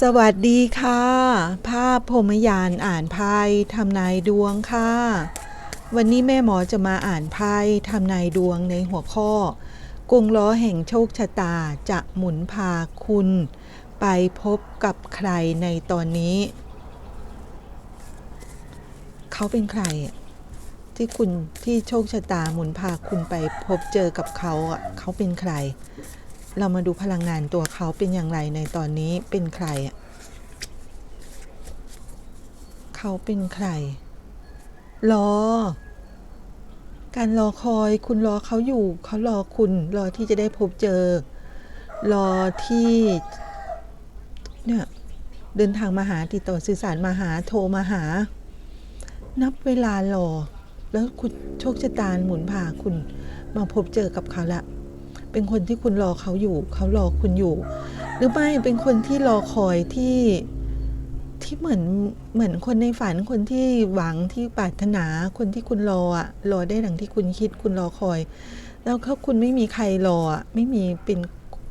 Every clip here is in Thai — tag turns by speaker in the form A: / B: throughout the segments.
A: สวัสดีค่ะ ภาพพรมยานอ่านไพ่ทำนายดวงค่ะ วันนี้แม่หมอจะมาอ่านไพ่ทำนายดวงในหัวข้อ กงล้อแห่งโชคชะตาจะหมุนพาคุณ ไปพบกับใครในตอนนี้ เขาเป็นใคร ที่คุณที่โชคชะตาหมุนพาคุณไปพบเจอกับเขาเขาเป็นใคร เรามาดูพลังงานตัวเขาเป็นอย่างไรในตอนนี้เป็นใครอะเขาเป็นใคร รอ การรอคอยคุณรอเขาอยู่ เขารอคุณรอที่จะได้พบเจอ รอที่เนี่ยเดินทางมาหาติดต่อสื่อสารมาหาโทรมาหา นับเวลารอ แล้วคุณโชคชะตาหมุนพาคุณมาพบเจอกับเขาละ เป็นคนที่คุณรอเขาอยู่ เขารอคุณอยู่ หรือไม่เป็นคนที่รอคอยที่ที่เหมือนเหมือนคนในฝันคนที่หวังที่ปรารถนาคนที่คุณรออะรอได้ดังที่คุณคิดคุณรอคอย แล้วถ้าคุณไม่มีใครรออะไม่มีเป็น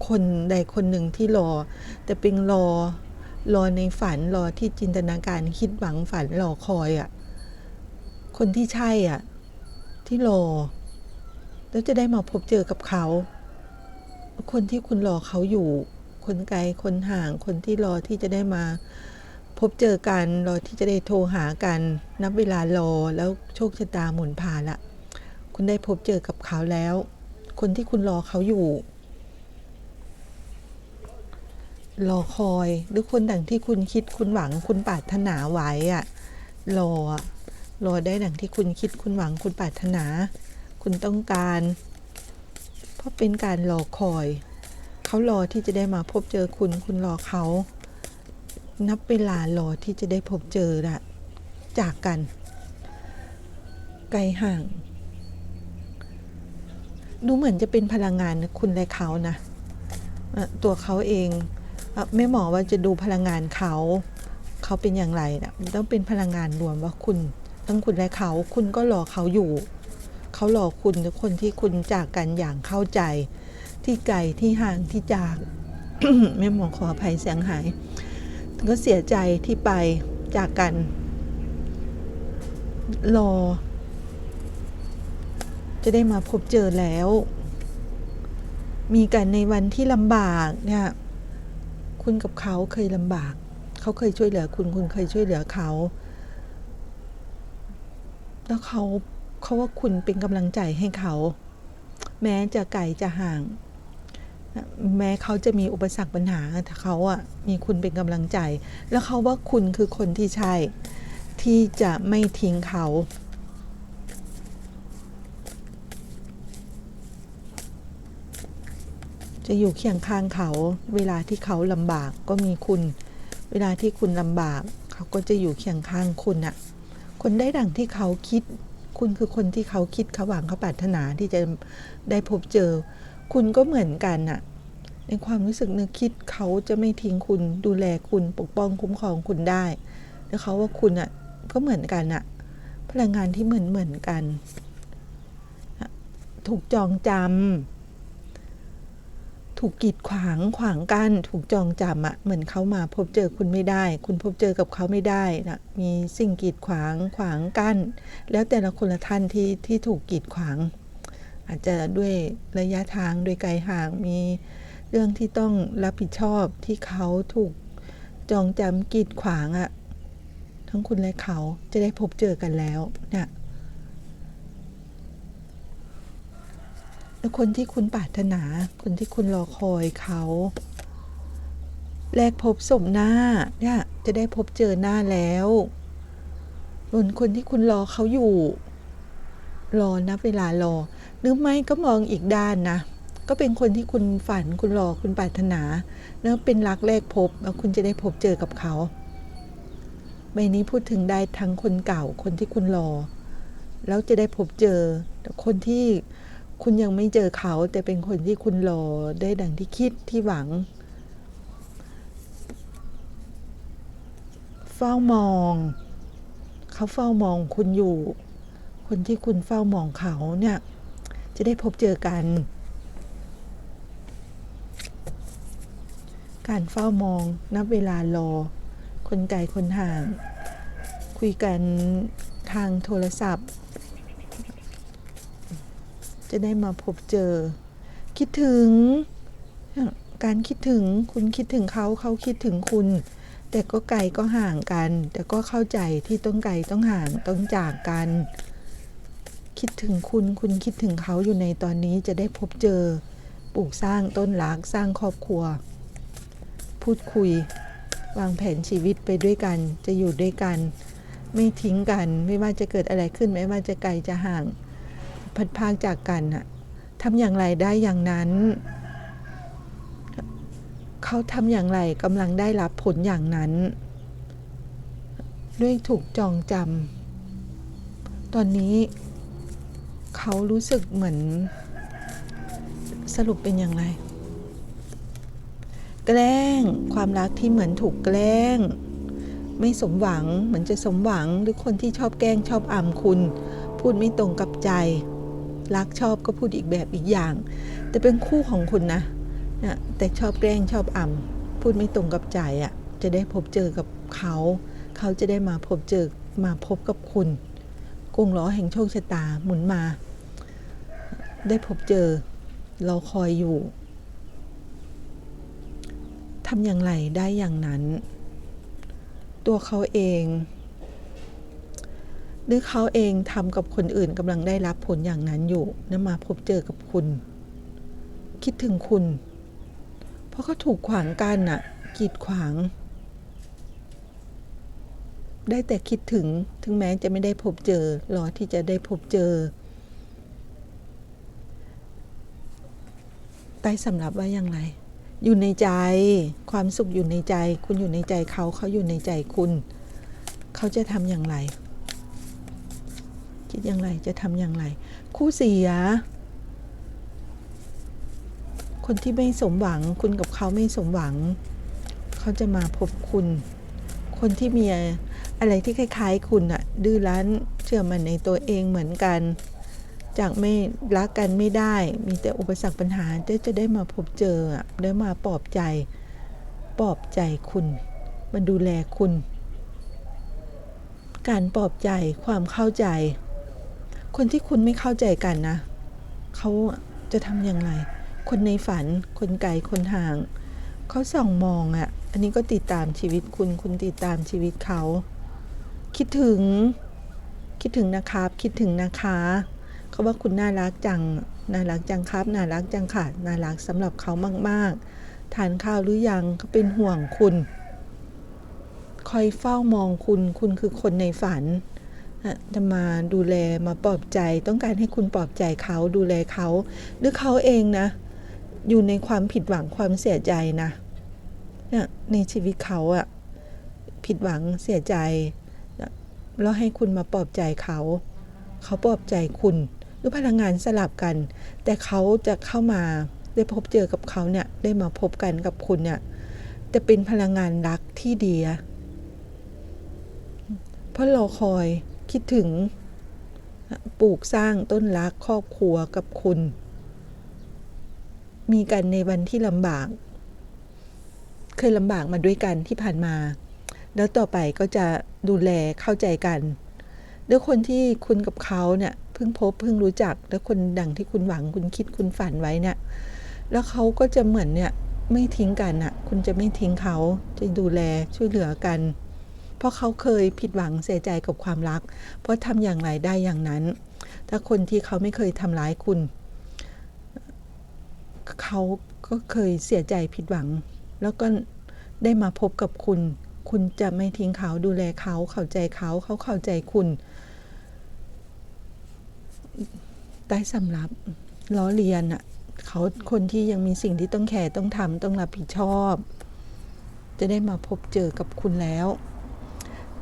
A: คนใดคนหนึ่งที่รอ แต่เป็นรอรอในฝันรอที่จินตนาการคิดหวังฝันรอคอยอะคนที่ใช่อะ ที่รอ แล้วจะได้มาพบเจอกับเขา คนที่คุณรอเขาอยู่ คนไกล คนห่าง คนที่รอที่จะได้มา พบเจอกัน รอที่จะได้โทรหากัน นับเวลารอแล้วโชคชะตาหมุนผ่านละ คุณได้พบเจอกับเขาแล้ว คนที่คุณรอเขาอยู่ รอคอย หรือคนดังที่คุณคิดคุณหวังคุณปรารถนาไว้อะรออะรอได้ดังที่คุณคิดคุณหวังคุณปรารถนา คุณต้องการ เพราะเป็นการรอคอย เขารอที่จะได้มาพบเจอคุณ คุณรอเขา นับเวลารอที่จะได้พบเจอละจากกัน ไกลห่าง ดูเหมือนจะเป็นพลังงานคุณและเขานะตัวเขาเองไม่หมอว่าจะดูพลังงานเขา เขาเป็นอย่างไรนะต้องเป็นพลังงานรวมว่าคุณ ทั้งคุณและเขา คุณก็รอเขาอยู่ เขารอคุณทุกคนที่คุณจากกันอย่างเข้าใจ ที่ไกลที่ห่างที่จากแม่หมอขออภัยเสียงหาย ก็เสียใจที่ไปจากกัน รอ จะได้มาพบเจอแล้ว มีกันในวันที่ลำบากเนี่ยคุณกับเขาเคยลำบาก เขาเคยช่วยเหลือคุณคุณเคยช่วยเหลือเขา แล้วเขา เขาว่าคุณเป็นกำลังใจให้เขา แม้จะไกลจะห่าง แม้เขาจะมีอุปสรรคปัญหาแต่เขาอะมีคุณเป็นกำลังใจ แล้วเขาว่าคุณคือคนที่ใช่ที่จะไม่ทิ้งเขาจะอยู่เคียงข้างเขา เวลาที่เขาลำบากก็มีคุณ เวลาที่คุณลำบาก เขาก็จะอยู่เคียงข้างคุณอะคนได้ดังที่เขาคิด คุณคือคนที่เขาคิดเขาหวังเขาปรารถนาที่จะได้พบเจอ คุณก็เหมือนกันน่ะ ในความรู้สึกนึกคิดเขาจะไม่ทิ้งคุณดูแลคุณปกป้องคุ้มครองคุณได้แล้วเขาว่าคุณอะก็เหมือนกันน่ะ พลังงานที่เหมือนเหมือนกัน ถูกจองจำ ถูกกีดขวางขวางกัน ถูกจองจำอะเหมือนเขามาพบเจอคุณไม่ได้ คุณพบเจอกับเขาไม่ได้นะมีสิ่งกีดขวางขวางกัน แล้วแต่ละคนละท่านที่ที่ถูกกีดขวาง อาจจะด้วยระยะทางด้วยไกลห่างมีเรื่องที่ต้องรับผิดชอบที่เขาถูกจองจำกีดขวางอะทั้งคุณและเขาจะได้พบเจอกันแล้วเนี่ย แล้วคนที่คุณปรารถนา คนที่คุณรอคอยเขาแลกพบสมหน้าเนี่ยจะได้พบเจอหน้าแล้วส่วนคนที่คุณรอเขาอยู่ รอนับเวลารอ หรือไม่ก็มองอีกด้านนะ ก็เป็นคนที่คุณฝันคุณรอคุณปรารถนา แล้วเป็นรักแรกพบแล้วคุณจะได้พบเจอกับเขาใบนี้พูดถึงได้ทั้งคนเก่าคนที่คุณรอ แล้วจะได้พบเจอคนที่ คุณยังไม่เจอเขา แต่เป็นคนที่คุณรอได้ดังที่คิดที่หวัง เฝ้ามอง เขาเฝ้ามองคุณอยู่ คนที่คุณเฝ้ามองเขาเนี่ย จะได้พบเจอกัน การเฝ้ามองนับเวลารอ คนไกลคนห่าง คุยกันทางโทรศัพท์ จะได้มาพบเจอ คิดถึง การคิดถึงคุณคิดถึงเขาเขาคิดถึงคุณ แต่ก็ไกลก็ห่างกัน แต่ก็เข้าใจที่ต้องไกลต้องห่างต้องจากกัน คิดถึงคุณคุณคิดถึงเขาอยู่ในตอนนี้จะได้พบเจอปลูกสร้างต้นรักสร้างครอบครัว พูดคุยวางแผนชีวิตไปด้วยกันจะอยู่ด้วยกัน ไม่ทิ้งกัน ไม่ว่าจะเกิดอะไรขึ้นไม่ว่าจะไกลจะห่าง พัดพากจากกันอะทำอย่างไรได้อย่างนั้น เขาทำอย่างไรกำลังได้รับผลอย่างนั้น ด้วยถูกจองจำตอนนี้เขารู้สึกเหมือน สรุปเป็นอย่างไร แกล้งความรักที่เหมือนถูกแกล้ง ไม่สมหวังเหมือนจะสมหวังหรือคนที่ชอบแกล้งชอบอำคุณ พูดไม่ตรงกับใจ รักชอบก็พูดอีกแบบอีกอย่าง แต่เป็นคู่ของคุณนะนะแต่ชอบแกล้งชอบอำพูดไม่ตรงกับใจอะ่ะจะได้พบเจอกับเขา เขาจะได้มาพบเจอมาพบกับคุณกงล้อแห่งโชคชะตาหมุนมา ได้พบเจอ เราคอยอยู่ทำอย่างไรได้อย่างนั้น ตัวเขาเอง หรือเขาเองทำกับคนอื่นกำลังได้รับผลอย่างนั้นอยู่นะมาพบเจอกับคุณ คิดถึงคุณ เพราะเขาถูกขวางกันน่ะ กีดขวาง ได้แต่คิดถึงถึงแม้จะไม่ได้พบเจอรอที่จะได้พบเจอใต้สำหรับว่าอย่างไร อยู่ในใจความสุขอยู่ในใจ คุณอยู่ในใจเขาเขาอยู่ในใจคุณ เขาจะทำอย่างไร คิดอย่างไรจะทำอย่างไร คู่เสีย คนที่ไม่สมหวัง คุณกับเขาไม่สมหวัง เขาจะมาพบคุณ คนที่มีอะไรที่คล้าย ๆ คุณอะดื้อรั้นเชื่อมันในตัวเองเหมือนกัน จากไม่รักกันไม่ได้ มีแต่อุปสรรคปัญหาจะจะได้มาพบเจออะได้มาปลอบใจปลอบใจคุณมาดูแลคุณ การปลอบใจความเข้าใจ คนที่คุณไม่เข้าใจกันนะ เขาจะทำอย่างไร คนในฝัน คนไกล คนห่าง เขาส่องมองอะ่ะ อันนี้ก็ติดตามชีวิตคุณ คุณติดตามชีวิตเขา คิดถึง คิดถึงนะครับ คิดถึงนะคะ เขาว่าคุณน่ารักจัง น่ารักจังครับ น่ารักจังค่ะ น่ารักสำหรับเขามาก ๆ ทานข้าวหรือยังเขาเป็นห่วงคุณ คอยเฝ้ามองคุณ คุณคือคนในฝัน จะมาดูแลมาปลอบใจ ต้องการให้คุณปลอบใจเขาดูแลเขาหรือเขาเองนะ อยู่ในความผิดหวังความเสียใจนะเนี่ยในชีวิตเขาอะผิดหวังเสียใจแล้วให้คุณมาปลอบใจเขา เขาปลอบใจคุณหรือพลังงานสลับกัน แต่เขาจะเข้ามาได้พบเจอกับเขาเนี่ยได้มาพบกันกับคุณเนี่ยจะเป็นพลังงานรักที่ดีเพราะรอคอย คิดถึงปลูกสร้างต้นรักครอบครัวกับคุณ มีกันในวันที่ลำบาก เคยลำบากมาด้วยกันที่ผ่านมา แล้วต่อไปก็จะดูแลเข้าใจกันด้วยคนที่คุณกับเขาเนี่ยเพิ่งพบเพิ่งรู้จัก แล้วคนดังที่คุณหวังคุณคิดคุณฝันไว้เนี่ยแล้วเขาก็จะเหมือนเนี่ยไม่ทิ้งกันอะ่ะ คุณจะไม่ทิ้งเขาจะดูแลช่วยเหลือกันเราะเขาเคยผิดหวังเสียใจกับความรัก เพราะทำอย่างไรได้อย่างนั้น ถ้าคนที่เขาไม่เคยทำร้ายคุณ เขาก็เคยเสียใจผิดหวัง แล้วก็ได้มาพบกับคุณ คุณจะไม่ทิ้งเขาดูแลเขาเข้าใจเขาเขาเข้าใจคุณได้สำรับล้อเลียนอะเขาคนที่ยังมีสิ่งที่ต้องแคร์ต้องทำต้องรับผิดชอบ จะได้มาพบเจอกับคุณแล้ว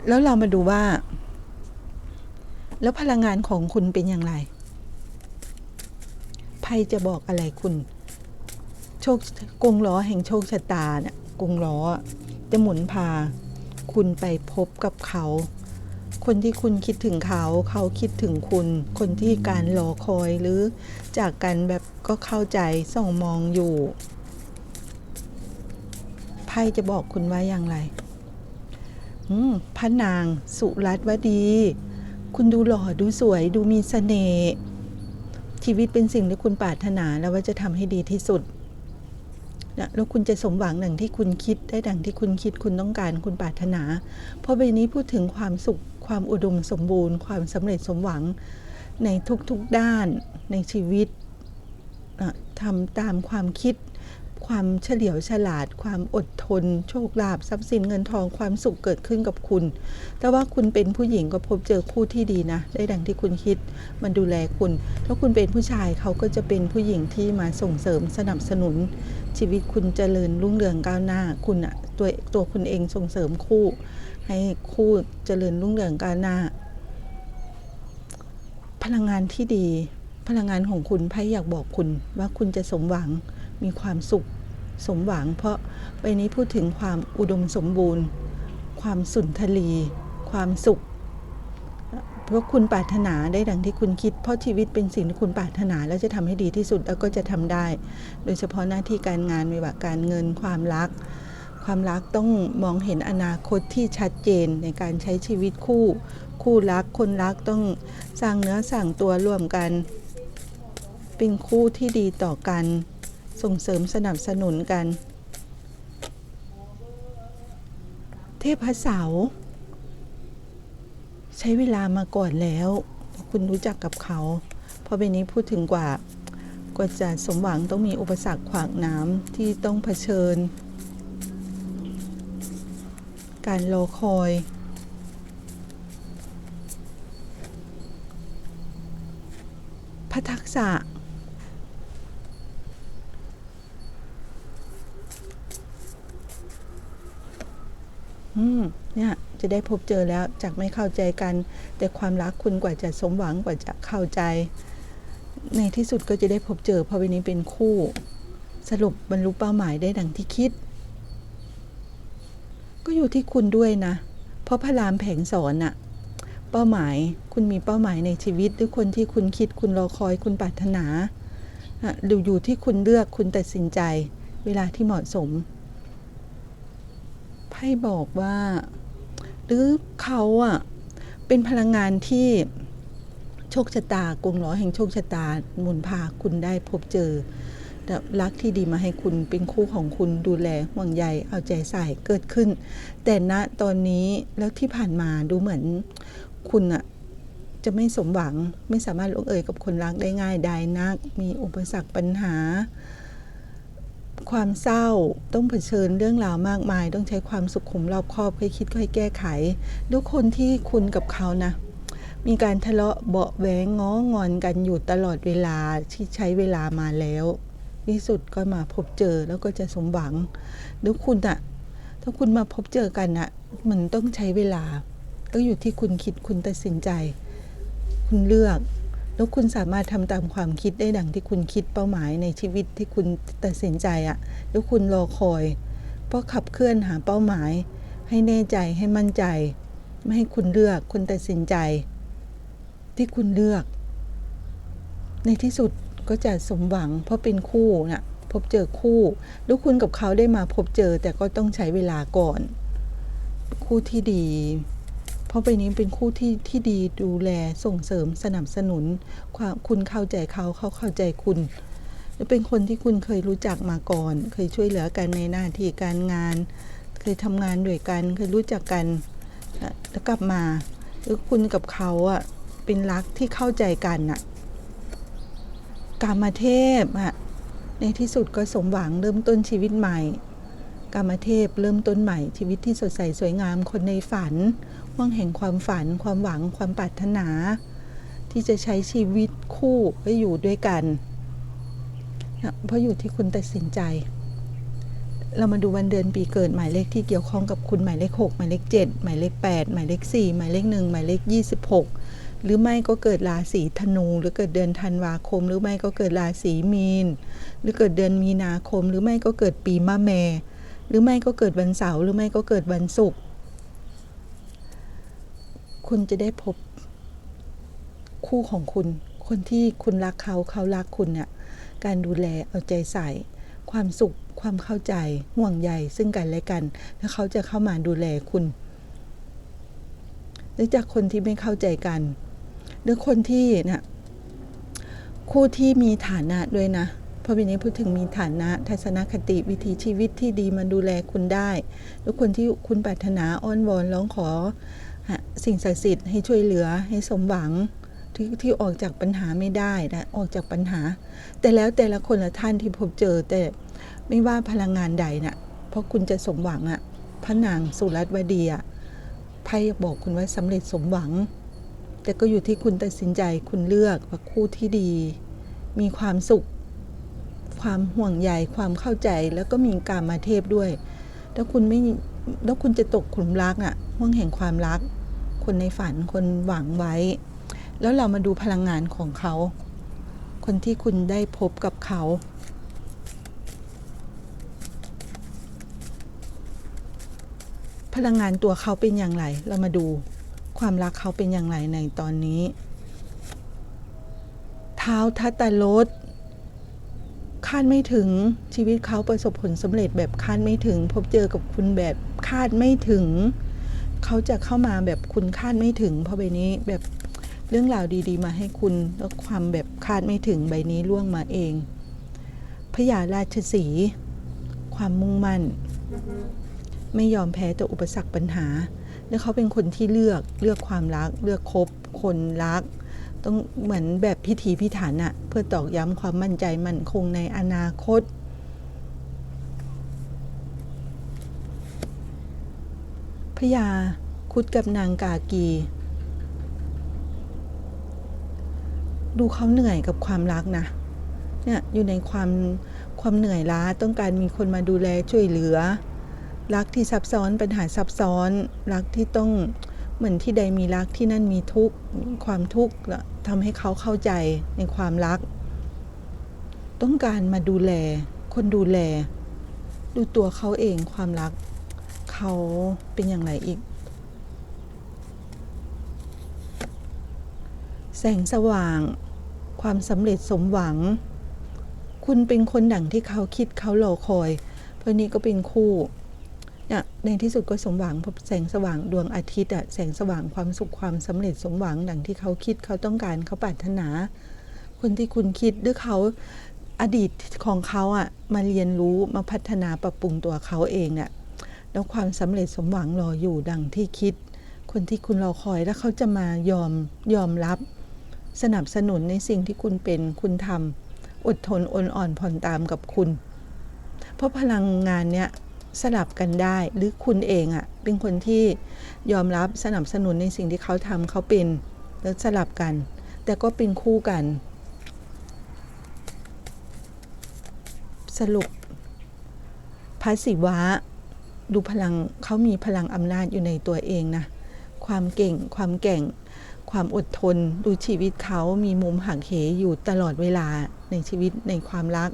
A: แล้วเรามาดูว่า แล้วพลังงานของคุณเป็นอย่างไรไพ่จะบอกอะไรคุณ โชคกงล้อแห่งโชคชะตาเนี่ยกงล้อจะหมุนพา คุณไปพบกับเขา คนที่คุณคิดถึงเขา เขาคิดถึงคุณ คนที่การรอคอยหรือจากกันแบบก็เข้าใจส่องมองอยู่ไพ่จะบอกคุณว่าอย่างไร พระนางสุรัตน์วดี คุณดูหล่อดูสวยดูมีเสน่ห์ชีวิตเป็นสิ่งที่คุณปรารถนาแล้วว่าจะทำให้ดีที่สุดนะแล้วคุณจะสมหวังดังที่คุณคิดได้ดังที่คุณคิดคุณต้องการคุณปรารถนา เพราะใบนี้พูดถึงความสุขความอุดมสมบูรณ์ ความสำเร็จสมหวังในทุกๆด้านในชีวิตนะทำตามความคิด ความเฉลียวฉลาด ความอดทน โชคลาภทรัพย์สินเงินทองความสุขเกิดขึ้นกับคุณ แต่ว่าคุณเป็นผู้หญิงก็พบเจอคู่ที่ดีนะ ได้ดังที่คุณคิด มันดูแลคุณ ถ้าคุณเป็นผู้ชายเขาก็จะเป็นผู้หญิงที่มาส่งเสริมสนับสนุน ชีวิตคุณเจริญรุ่งเรืองก้าวหน้า คุณอะตัวตัวคุณเองส่งเสริมคู่ ให้คู่เจริญรุ่งเรืองก้าวหน้า พลังงานที่ดี พลังงานของคุณไพ่อยากบอกคุณว่าคุณจะสมหวังมีความสุข สมหวัง เพราะใบนี้พูดถึงความอุดมสมบูรณ์ ความสุนทรี ความสุข เพราะคุณปรารถนาได้ดังที่คุณคิด เพราะชีวิตเป็นสิ่งที่คุณปรารถนาแล้วจะทำให้ดีที่สุดแล้วก็จะทำได้ โดยเฉพาะหน้าที่การงานไม่ว่าการเงินความรัก ความรักต้องมองเห็นอนาคตที่ชัดเจนในการใช้ชีวิตคู่ คู่รักคนรักต้องสร้างเนื้อสร้างตัวร่วมกัน เป็นคู่ที่ดีต่อกัน ส่งเสริมสนับสนุนกัน เทพเสาใช้เวลามาก่อนแล้ว คุณรู้จักกับเขา เพราะเบนนี้พูดถึงกว่ากว่าจะสมหวังต้องมีอุปสรรคขวางน้ำที่ต้องเผชิญ การรอคอย พระทักษะ อืมเนี่ยจะได้พบเจอแล้วจากไม่เข้าใจกัน แต่ความรักคุณกว่าจะสมหวังกว่าจะเข้าใจ ในที่สุดก็จะได้พบเจอเพราะวันนี้เป็นคู่ สรุปบรรลุเป้าหมายได้ดังที่คิด ก็อยู่ที่คุณด้วยนะ เพราะพระรามแผงสอนอะเป้าหมายคุณมีเป้าหมายในชีวิต หรือคนที่คุณคิดคุณรอคอยคุณปรารถนาอะหรืออยู่ที่คุณเลือกคุณตัดสินใจ เวลาที่เหมาะสม ไพ่บอกว่า หรือเขาอะเป็นพลังงานที่โชคชะตากงล้อแห่งโชคชะตาหมุนพาคุณได้พบเจอแต่รักที่ดีมาให้คุณเป็นคู่ของคุณดูแลห่วงใยเอาใจใส่เกิดขึ้น แต่ณตอนนี้แล้วที่ผ่านมาดูเหมือนคุณอะจะไม่สมหวังไม่สามารถลงเอยกับคนรักได้ง่ายได้นัก มีอุปสรรคปัญหา ความเศร้าต้องเผชิญเรื่องราวมากมาย ต้องใช้ความสุขุมรอบคอบค่อยคิดค่อยแก้ไขทุกคนที่คุณกับเขานะ มีการทะเลาะเบาะแว้งง้องอนกันอยู่ตลอดเวลาที่ใช้เวลามาแล้วที่สุดก็มาพบเจอแล้วก็จะสมหวังหรือคุณอะถ้าคุณมาพบเจอกันอะมันต้องใช้เวลา ก็อยู่ที่คุณคิดคุณตัดสินใจ คุณเลือก แล้วคุณสามารถทำตามความคิดได้ดังที่คุณคิดเป้าหมายในชีวิตที่คุณตัดสินใจอะแล้วคุณรอคอย เพราะขับเคลื่อนหาเป้าหมาย ให้แน่ใจให้มั่นใจ ไม่ให้คุณเลือกคุณตัดสินใจ ที่คุณเลือก ในที่สุดก็จะสมหวัง เพราะเป็นคู่นะ่ะพบเจอคู่แล้วคุณกับเขาได้มาพบเจอแต่ก็ต้องใช้เวลาก่อน คู่ที่ดี เพราะไปนี้เป็นคู่ที่ที่ดีดูแลส่งเสริมสนับสนุนความคุณเข้าใจเขาเขาเข้าใจคุณและเป็นคนที่คุณเคยรู้จักมาก่อน เคยช่วยเหลือกันในหน้าที่การงาน เคยทำงานด้วยกัน เคยรู้จักกันแล้วกลับมาแล้วคุณกับเขาอะเป็นรักที่เข้าใจกันอะกามเทพอะในที่สุดก็สมหวังเริ่มต้นชีวิตใหม่กามเทพเริ่มต้นใหม่ชีวิตที่สดใสสวยงามคนในฝัน ว่างแห่งความฝัน ความหวัง ความปรารถนา ที่จะใช้ชีวิตคู่ไว้อยู่ด้วยกันนะเพราะอยู่ที่คุณตัดสินใจ เรามาดูวันเดือนปีเกิดหมายเลขที่เกี่ยวข้องกับคุณหมายเลข 6 หมายเลข 7 หมายเลข 8 หมายเลข 4 หมายเลข 1 หมายเลข 26 หรือไม่ก็เกิดราศีธนู หรือเกิดเดือนธันวาคม หรือไม่ก็เกิดราศีมีน หรือเกิดเดือนมีนาคม หรือไม่ก็เกิดปีมะแม หรือไม่ก็เกิดวันเสาร์หรือไม่ก็เกิดวันศุกร์ คุณจะได้พบคู่ของคุณ คนที่คุณรักเขาเขารักคุณเนี่ยการดูแลเอาใจใส่ ความสุขความเข้าใจห่วงใยซึ่งกันและกัน แล้วเขาจะเข้ามาดูแลคุณหรือจากคนที่ไม่เข้าใจกัน หรือคนที่เนี่ยคู่ที่มีฐานะด้วยนะเพราะวันนี้พูดถึงมีฐานะทัศนคติวิถีชีวิตที่ดีมาดูแลคุณได้หรือคนที่คุณปรารถนาอ้อนวอนร้องขอ สิ่งศักดิ์สิทธิ์ให้ช่วยเหลือให้สมหวังที่ที่ออกจากปัญหาไม่ได้นะออกจากปัญหา แต่แล้วแต่ละคนละท่านที่พบเจอแต่ไม่ว่าพลังงานใดนะ่ะเพราะคุณจะสมหวังอะ่ะพระนางสุรัตวดีอะ่ะไพ่บอกคุณว่าสำเร็จสมหวัง แต่ก็อยู่ที่คุณตัดสินใจคุณเลือกว่าคู่ที่ดี มีความสุข ความห่วงใยความเข้าใจแล้วก็มีการมาเทพด้วย ถ้าคุณไม่ แล้วคุณจะตกขุมรักอะ่ะห่วงแห่งความรัก คนในฝันคนหวังไว้ แล้วเรามาดูพลังงานของเขา คนที่คุณได้พบกับเขาพลังงานตัวเขาเป็นอย่างไร เรามาดูความรักเขาเป็นอย่างไรในตอนนี้ เท้าทัตตารถคาดไม่ถึงชีวิตเขาประสบผลสำเร็จแบบคาดไม่ถึง พบเจอกับคุณแบบ คาดไม่ถึง เขาจะเข้ามาแบบคุณคาดไม่ถึง เพราะใบนี้แบบเรื่องราวดีๆ มาให้คุณแล้วความแบบคาดไม่ถึงใบนี้ล่วงมาเองพญาราชสี ความมุ่งมั่น ไม่ยอมแพ้ต่ออุปสรรคปัญหา แล้วเขาเป็นคนที่เลือกเลือกความรัก เลือกคบคนรัก ต้องเหมือนแบบพิธีพิถันอะเพื่อตอกย้ำความมั่นใจมั่นคงในอนาคต พญาคุดกับนางกากี ดูเขาเหนื่อยกับความรักนะ เนี่ยอยู่ในความความเหนื่อยล้าต้องการมีคนมาดูแลช่วยเหลือ รักที่ซับซ้อนปัญหาซับซ้อน รักที่ต้องเหมือนที่ใดมีรักที่นั่นมีทุกความทุกข์ทำให้เขาเข้าใจในความรัก ต้องการมาดูแล คนดูแล ดูตัวเขาเองความรัก เขาเป็นอย่างไรอีก แสงสว่าง ความสำเร็จสมหวัง คุณเป็นคนดั่งที่เขาคิดเขารอคอย เพราะนี้ก็เป็นคู่เนี่ยในที่สุดก็สมหวังพบแสงสว่างดวงอาทิตย์อะแสงสว่างความสุขความสำเร็จสมหวังดังที่เขาคิดเขาต้องการเขาปรารถนา คนที่คุณคิดด้วยเขาอดีตของเขาอะมาเรียนรู้มาพัฒนาปรับปรุงตัวเขาเองเนี่ย แล้วความสำเร็จสมหวังรออยู่ดังที่คิด คนที่คุณรอคอยแล้วเขาจะมายอมยอมรับ สนับสนุนในสิ่งที่คุณเป็นคุณทำอดทนอดอ่อนผ่อนตามกับคุณ เพราะพลังงานเนี้ยสลับกันได้หรือคุณเองอะ่ะเป็นคนที่ยอมรับสนับสนุนในสิ่งที่เขาทำเขาเป็นแล้วสลับกัน แต่ก็เป็นคู่กัน สรุปพระศิวะ ดูพลังเขามีพลังอำนาจอยู่ในตัวเองนะ ความเก่ง ความแก่ง ความอดทน ดูชีวิตเขามีมุมหักเหอยู่ตลอดเวลาในชีวิตในความรัก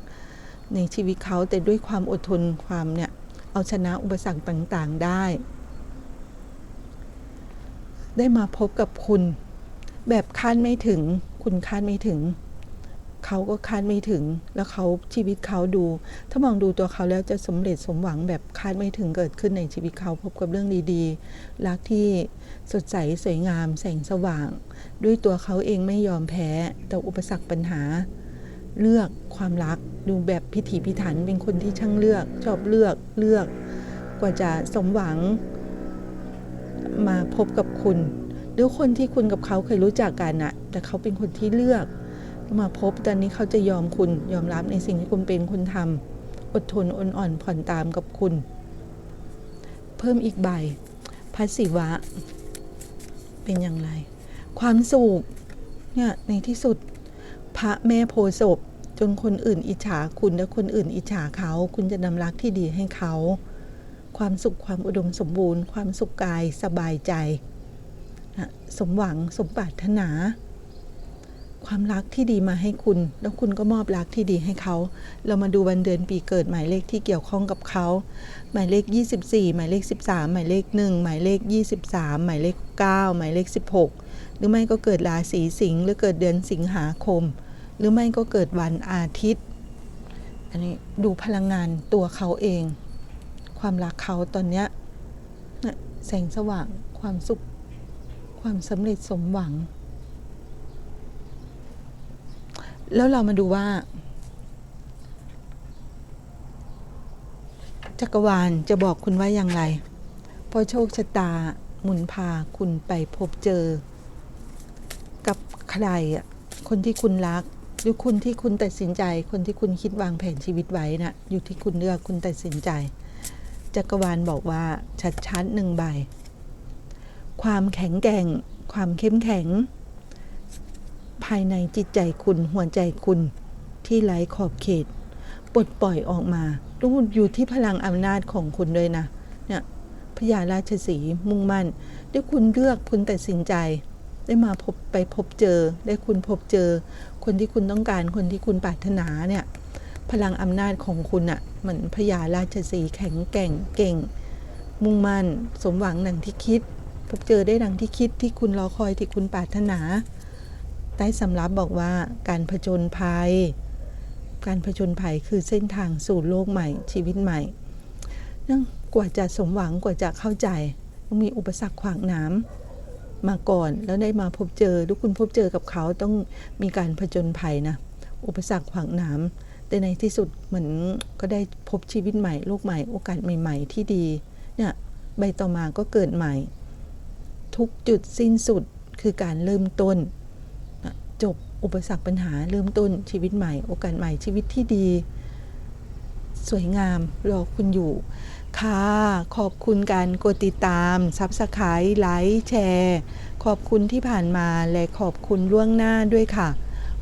A: ในชีวิตเขาแต่ด้วยความอดทนความเนี่ยเอาชนะอุปสรรคต่างๆได้ ได้มาพบกับคุณ แบบคาดไม่ถึง คุณคาดไม่ถึง เขาก็คาดไม่ถึง แล้วเขาชีวิตเขาดู ถ้ามองดูตัวเขาแล้วจะสำเร็จสมหวังแบบคาดไม่ถึงเกิดขึ้นในชีวิตเขาพบกับเรื่องดีๆ รักที่สดใสสวยงาม แสงสว่าง ด้วยตัวเขาเองไม่ยอมแพ้แต่อุปสรรคปัญหา เลือกความรักดูแบบพิถีพิถันเป็นคนที่ช่างเลือก ชอบเลือกเลือก กว่าจะสมหวัง มาพบกับคุณหรือคนที่คุณกับเขาเคยรู้จักกันนะแต่เขาเป็นคนที่เลือก มาพบตอนนี้เขาจะยอมคุณยอมรับในสิ่งที่คุณเป็นคุณทำอดทนอดอ่อนผ่อนตามกับคุณ เพิ่มอีกใบพัศิวะ เป็นอย่างไร ความสุขเนี่ยในที่สุดพระแม่โพศพจนคนอื่นอิจฉาคุณและคนอื่นอิจฉาเขา คุณจะนำรักที่ดีให้เขา ความสุขความอุดมสมบูรณ์ ความสุขกายสบายใจ สมหวังสมปรารถนา ความรักที่ดีมาให้คุณ แล้วคุณก็มอบรักที่ดีให้เขา เรามาดูวันเดือนปีเกิดหมายเลขที่เกี่ยวข้องกับเขา หมายเลข 24 หมายเลข 13 หมายเลข 1 หมายเลข 23 หมายเลข 9 หมายเลข 16 หรือไม่ก็เกิดราศีสิงห์หรือเกิดเดือนสิงหาคม หรือไม่ก็เกิดวันอาทิตย์ อันนี้ดูพลังงานตัวเขาเอง ความรักเขาตอนเนี้ยแสงสว่างความสุข ความสำเร็จสมหวัง แล้วเรามาดูว่า จักรวาลจะบอกคุณว่าอย่างไร เพราะโชคชะตาหมุนพาคุณไปพบเจอ กับใครอะคนที่คุณรัก หรือคุณที่คุณตัดสินใจ คนที่คุณคิดวางแผนชีวิตไว้นะ่ะ อยู่ที่คุณเลือกคุณตัดสินใจ จักรวาลบอกว่าชัดๆหนึ่งใบ ความแข็งแกร่ง ความเข้มแข็ง ภายในจิตใจคุณหัวใจคุณที่ไร้ขอบเขต ปลดปล่อยออกมาต้องอยู่ที่พลังอำนาจของคุณด้วยนะ เนี่ยพญาราชสีมุ่งมั่นได้คุณเลือกคุณตัดสินใจ ได้มาพบไปพบเจอ ได้คุณพบเจอ คนที่คุณต้องการคนที่คุณปรารถนาเนี่ย พลังอำนาจของคุณอะ่ะเหมือนพญาราชสีแข็งแกร่งเก่ง มุ่งมั่น สมหวังดังที่คิด พบเจอได้ดังที่คิดที่คุณรอคอยที่คุณปรารถนา ใต้สำรับบอกว่าการผจญภัย การผจญภัยคือเส้นทางสู่โลกใหม่ ชีวิตใหม่นั่งกว่าจะสมหวังกว่าจะเข้าใจต้องมีอุปสรรคขวางน้ำมาก่อนแล้วได้มาพบเจอทุกคุณพบเจอกับเขาต้องมีการผจญภัยนะ อุปสรรคขวางน้ำแต่ในที่สุดเหมือนก็ได้พบชีวิตใหม่โลกใหม่โอกาสใหม่ ๆ ที่ดีเนี่ยใบต่อมาก็เกิดใหม่ ทุกจุดสิ้นสุดคือการเริ่มต้น จบอุปสรรคปัญหาเริ่มต้นชีวิตใหม่ โอกาสใหม่ชีวิตที่ดี สวยงามรอคุณอยู่ ค่ะ ขอบคุณการกดติดตามซับสไครต์ไลค์แชร์ ขอบคุณที่ผ่านมาและขอบคุณล่วงหน้าด้วยค่ะ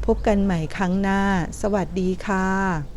A: พบกันใหม่ครั้งหน้า สวัสดีค่ะ